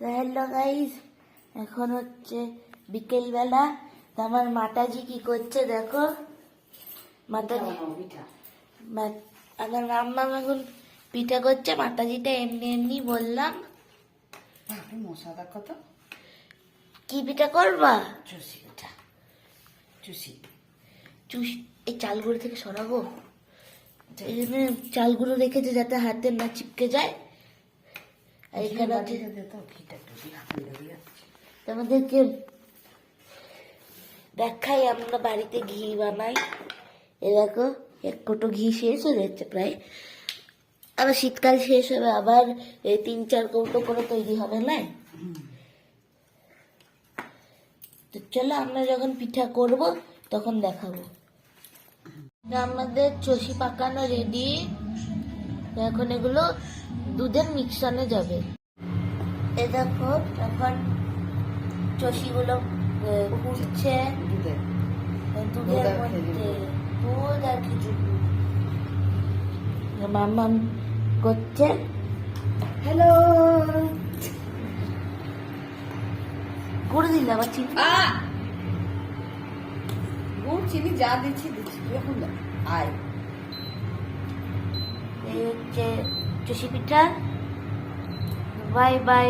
Hello guys এখন হচ্ছে বিকেলবেলা আমার মাতাজি কি করছে দেখো? মাতাজি আমার মাম্মা এখন পিঠা করছে মাতাজিটা এমনি এমনি বললাম। বাপরে মশা দেখ কত? কি পিঠা করবা? চুষি পিঠা। চুষি। চুষ এই চালগুলো থেকে সরাবো। এই জন্য চালগুলো রেখেছে যাতে হাতে না চিপকে যায়। এখানে তোমাদেরকে দেখাই আমরা বাড়িতে ঘি বানাই। এ দেখো এক কোটো ঘি শেষ হয়ে যাচ্ছে প্রায়। আবার শীতকাল শেষ হবে আবার এই তিন চার কৌটো করে তৈরি হবে না? তো চলো আমরা যখন পিঠা করব তখন দেখাবো। আমাদের চষি পাকানো রেডি এখন এগুলো দুধের মিক্সানে যাবে। এ দেখো এখন চষিগুলো ফুটছে দুধের দুধ আর মধ্যে খেজুর। দুধ আর খেজুর। মাম্মাম করছে। হ্যালো। করে দিলে আবার চিনি। গুড় চিনি যা দিচ্ছি দিচ্ছি। এখন আয়। পিঠা বাই বাই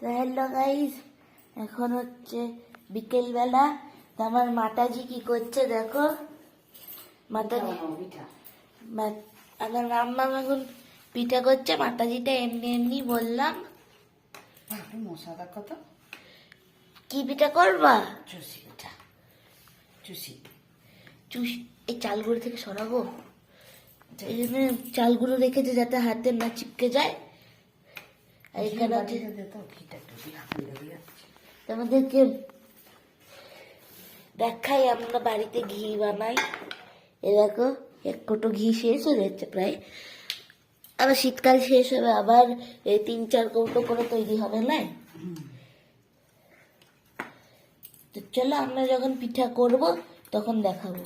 Hello guys এখন হচ্ছে বিকেলবেলা। আমার মাতাজি কি করছে দেখো? মাতাজি পিঠা। মা- আমার মাম্মা এখন পিঠা করছে। মাতাজিটা এমনি এমনি বললাম। বাপরে মশা দেখ কত? কি পিঠা করবা? চুষি পিঠা। চুষি। চুষ এই চালগুলো থেকে সরাবো। এই জন্য চালগুলো রেখেছে যাতে হাতে না চিপকে যায়। আর এখানে তোমাদেরকে দেখাই আমরা বাড়িতে ঘি বানাই। এ দেখো, এক কোটো ঘি শেষ হয়ে যাচ্ছে প্রায়। আবার শীতকাল শেষ হবে, আবার এই তিন চার কৌটো করে তৈরি হবে, না? তো চলো, আমরা যখন পিঠা করব, তখন দেখাবো।